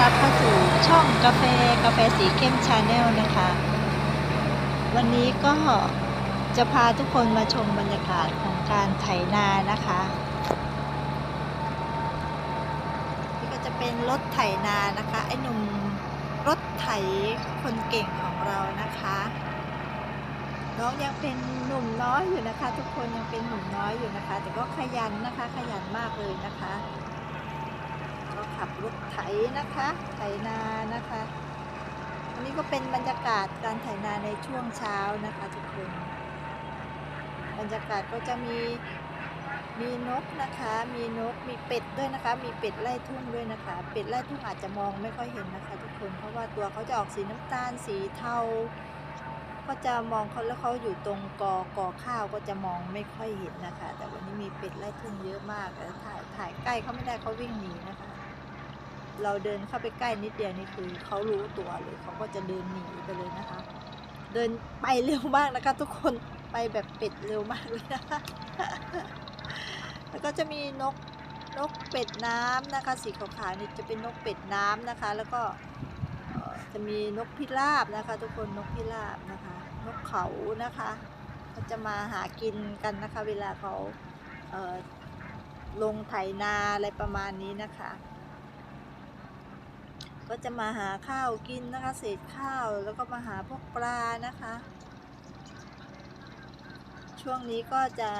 รับเข้าสู่ช่องกาแฟกาแฟสีเข้มชาแนลนะคะ วันนี้ก็จะพาทุกคนมาชมบรรยากาศของการไถนานะคะนี่ก็จะเป็นรถไถนานะคะ ไอ้หนุ่มรถไถคนเก่งของเรานะคะน้องยังเป็นหนุ่มน้อยอยู่นะคะ ทุกคนยังเป็นหนุ่มน้อยอยู่นะคะ แต่ก็ขยันนะคะ ขยันมากเลยนะคะ ก็ขับรถไถนะคะ ไถนานะคะ อันนี้ก็เป็นบรรยากาศการไถนาในช่วงเช้านะคะทุกคน บรรยากาศก็จะมีมีนกนะคะ มีนก มีเป็ดด้วยนะคะ มีเป็ดไล่ทุ่งด้วยนะคะ เป็ดไล่ทุ่งอาจจะมองไม่ค่อยเห็นนะคะ ทุกคน เพราะว่าตัวเขาจะออกสีน้ำตาล สีเทา ก็จะมองเขาแล้วเขาอยู่ตรงกอกอข้าวก็จะมองไม่ค่อยเห็นนะคะ แต่วันนี้มีเป็ดไล่ทุ่งเยอะมากแต่ถ่ายถ่ายใกล้เขาไม่ได้เขาวิ่งหนีนะคะ เราเดินเข้าไปใกล้นิดเดียวนี่คือเขารู้ตัวเลยเขาก็จะเดินหนีไปเลยนะคะ เดินไปเร็วมากนะคะ ทุกคนไปแบบเป็ดเร็วมากเลยนะคะแล้วก็จะมีนกนกเป็ดน้ำนะคะ สีขาวๆนี่จะเป็นนกเป็ดน้ำนะคะ แล้วก็จะมีนกพิราบนะคะ ทุกคนนกพิราบนะคะ นกเขานะคะเขาจะมาหากินกันนะคะ เวลาเขาเลงไถนาอะไรประมาณนี้นะคะ ก็จะมาหาข้าวกินนะคะ เศษข้าวแล้วก็มาหาพวกปลานะคะ ช่วงนี้ก็จะ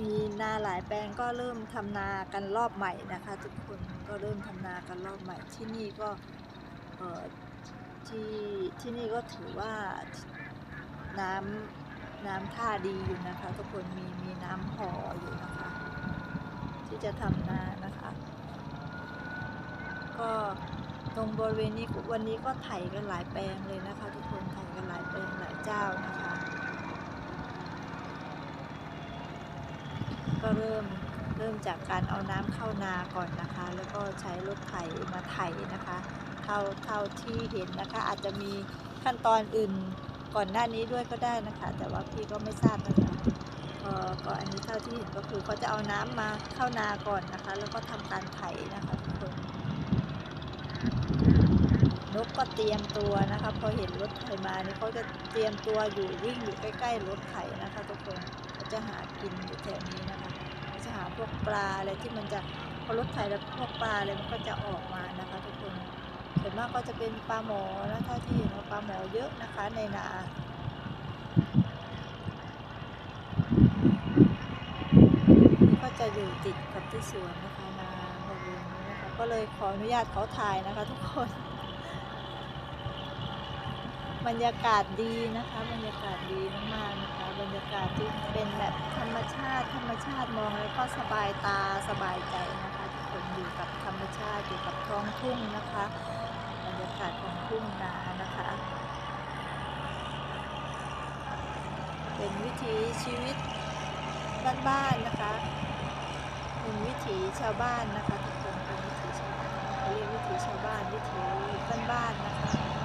มีนาหลายแปลงก็เริ่มทำนากันรอบใหม่นะคะ ทุกคนก็เริ่มทำนากันรอบใหม่ที่นี่ก็ที่ที่นี่ก็ถือว่าน้ำน้ำท่าดีอยู่นะคะ ทุกคนมีมีน้ำพออยู่นะคะ ที่จะทำนานะคะ ก็ตรงบริเวณนี้วันนี้ก็ไถกันหลายแปลงเลยนะคะ ทุกคนไถกันหลายแปลงหลายเจ้านะคะ ก็เริ่มเริ่มจากการเอาน้ำเข้านาก่อนนะคะ แล้วก็ใช้รถไถมาไถนะคะ เท่าเท่าที่เห็นนะคะ อาจจะมีขั้นตอนอื่นก่อนหน้านี้ด้วยก็ได้นะคะ แต่ว่าพี่ก็ไม่ทราบนะคะเอ่อก็อันนี้เท่าที่เห็นก็คือเขาจะเอาน้ำมาเข้านาก่อนนะคะ แล้วก็ทำการไถนะคะทุกค นกก็เตรียมตัวนะคะพอเห็นรถไถมานี่เขาจะเตรียมตัวอยู่วิ่งอยู่ใกล้ๆรถไถนะคะทุกคนเขาจะหากินอยู่แถวนี้นะคะเขาจะหาพวกปลาอะไรที่มันจะพอรถไถแล้วพวกปลาอะไรมันก็จะออกมานะคะ ทุกคนส่วนมากก็จะเป็นปลาหมอนะเท่าที่เห็นว่าปลาหมอเยอะนะคะในนานี่ก็จะอยู่ติดกับที่สวนนะคะนาบริเวณนี้นะคะก็เลยขออนุญาตเขาถ่ายนะคะทุกคน บรรยากาศดีนะคะ บรรยากาศดีมากๆนะคะ บรรยากาศที่เป็นแบบธรรมชาติ ธรรมชาติมองแล้วก็สบายตาสบายใจนะคะทุกคนอยู่กับธรรมชาติอยู่กับท้องทุ่งนะคะ บรรยากาศของทุ่งนานะคะ เป็นวิถีชีวิตบ้านๆนะคะ เป็นวิถีชาวบ้านนะคะทุกคนเป็นวิถีชาวบ้านเรียกวิถีชาวบ้านวิถีบ้านๆนะคะ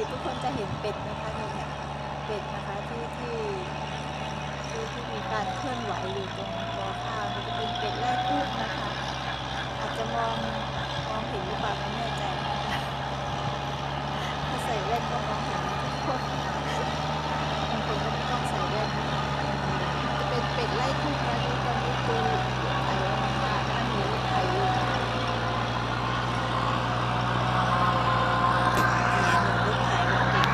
นี่ทุกคนจะเห็นเป็ดนะคะนี่เนี่ยเป็ดนะคะที่ที่ที่ที่มีการเคลื่อนไหวอยู่ตรงกอข้าวนี่จะเป็นเป็ดไล่ทุ่งนะคะ อาจจะมองมองเห็นหรือเปล่าไม่แน่ใจนะคะถ้าใส่แว่นก็มองเห็นนะทุกคนบางคนก็ไม่ต้องใส่แว่นนะคะจะเป็นเป็ดไล่ทุ่งนะดูตอนนี้คือไถมันมาอันนี้ไถอยู่นะคะ เนี่ยหนุ่มรถไถรถเก่ง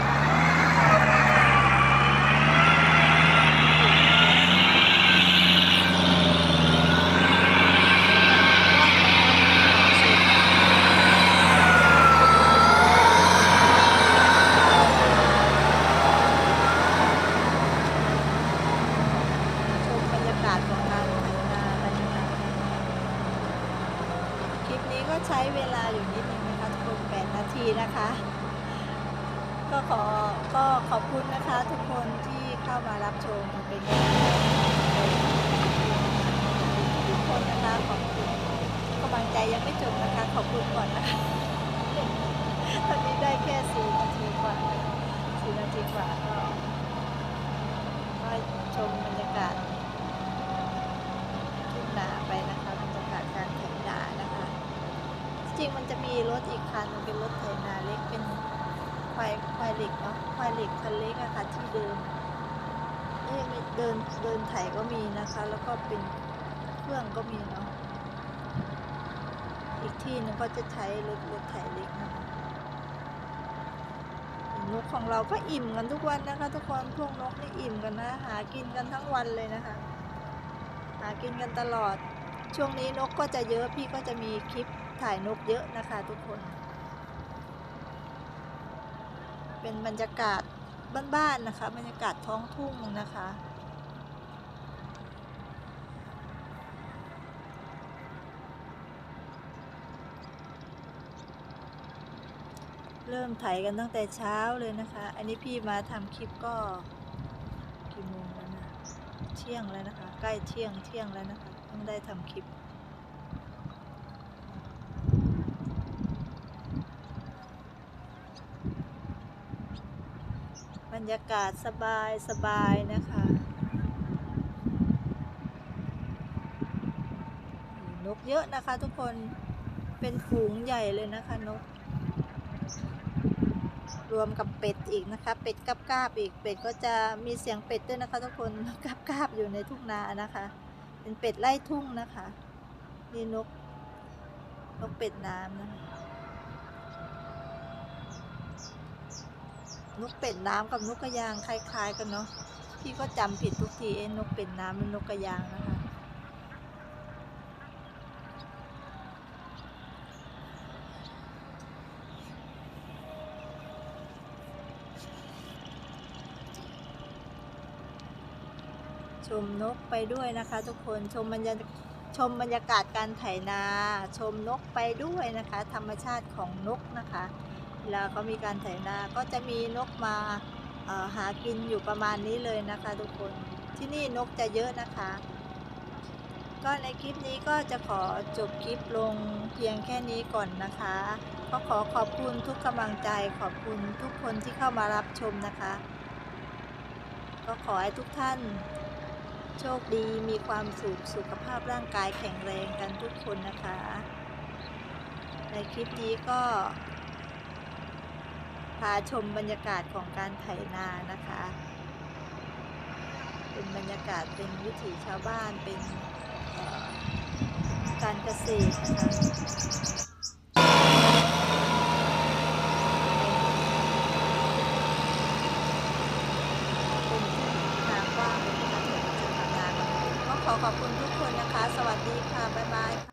ชมบรรยากาศของการไถนากันนะคะคลิป นี้ก็ใช้เวลาอยู่นิดนึงนะคะทุกคน8นาทีนะคะ ก็ขอก็ขอบคุณนะคะทุกคนที่เข้ามารับชมเป็นทุกคนนะคะขอบคุณกำลังใจยังไม่จบนะคะ ขอบคุณก่อนนะคะตอนนี้ได้แค่สี่นาทีกว่าสี่นาทีกว่าก็ก็ชมบรรยากาศทุ่งนาไปนะคะบรรยากาศการแข่งนานะคะ จริงมันจะมีรถอีกคันเป็นรถไถนาเล็กเป็นควายควายเหล็กเนาะควายเหล็กคันเล็กอะค่ะที่เดินเอ้ยไม่เดินเดินไถก็มีนะคะ แล้วก็เป็นเครื่องก็มีเนาะอีกที่หนึงก็จะใช้รถรถไถเล็กนะคะนกของเราก็อิ่มกันทุกวันนะคะ ทุกคนพวกนกนี่อิ่มกันนะ หากินกันทั้งวันเลยนะคะ หากินกันตลอด ช่วงนี้นกก็จะเยอะพี่ก็จะมีคลิปถ่ายนกเยอะนะคะทุกคน เป็นบรรยากาศบ้านๆนะคะ บรรยากาศท้องทุ่งนะคะเริ่มไถกันตั้งแต่เช้าเลยนะคะ อันนี้พี่มาทำคลิปก็กี่โมงแล้วนะ เที่ยงแล้วนะคะ ใกล้เที่ยงเที่ยงแล้วนะคะ งได้ทำคลิป บรรยากาศสบายสบายนะคะนกเยอะนะคะทุกคนเป็นฝูงใหญ่เลยนะคะนก รวมกับเป็ดอีกนะคะ เป็ดกับกาบอีกเป็ดก็จะมีเสียงเป็ดด้วยนะคะ ทุกคนกับกาบอยู่ในทุ่งนานะคะ เป็นเป็ดไล่ทุ่งนะคะนี่นก นกเป็ดน้ำนะคะนกเป็ดน้ำกับนกกระยางคล้าย ๆ กันเนาะพี่ก็จำผิดทุกทีเอ้นกเป็ดน้ำเป็นนกกระยางนะคะ ชมนกไปด้วยนะคะทุกคนชมบรรยากชมบรรยากาศการไถนา ชมนกไปด้วยนะคะ ธรรมชาติของนกนะคะเวลาเขามีการไถนาก็จะมีนกมาหากินอยู่ประมาณนี้เลยนะคะทุกคนที่นี่นกจะเยอะนะคะ ก็ในคลิปนี้ก็จะขอจบคลิปลงเพียงแค่นี้ก่อนนะคะ ก็ขอขอบคุณทุกกำลังใจขอบคุณทุกคนที่เข้ามารับชมนะคะ ก็ขอให้ทุกท่าน โชคดีมีความสุขสุขภาพร่างกายแข็งแรงกันทุกคนนะคะ ในคลิปนี้ก็ พาชมบรรยากาศของการไถนานะคะ เป็นบรรยากาศเป็นวิถีชาวบ้านเป็นการเกษตรนะคะเป็นที่นากว้างเลยนะคะที่จะทำงานก็ขอขอบคุณทุกคนนะคะ สวัสดีค่ะ บ๊ายบายค่ะ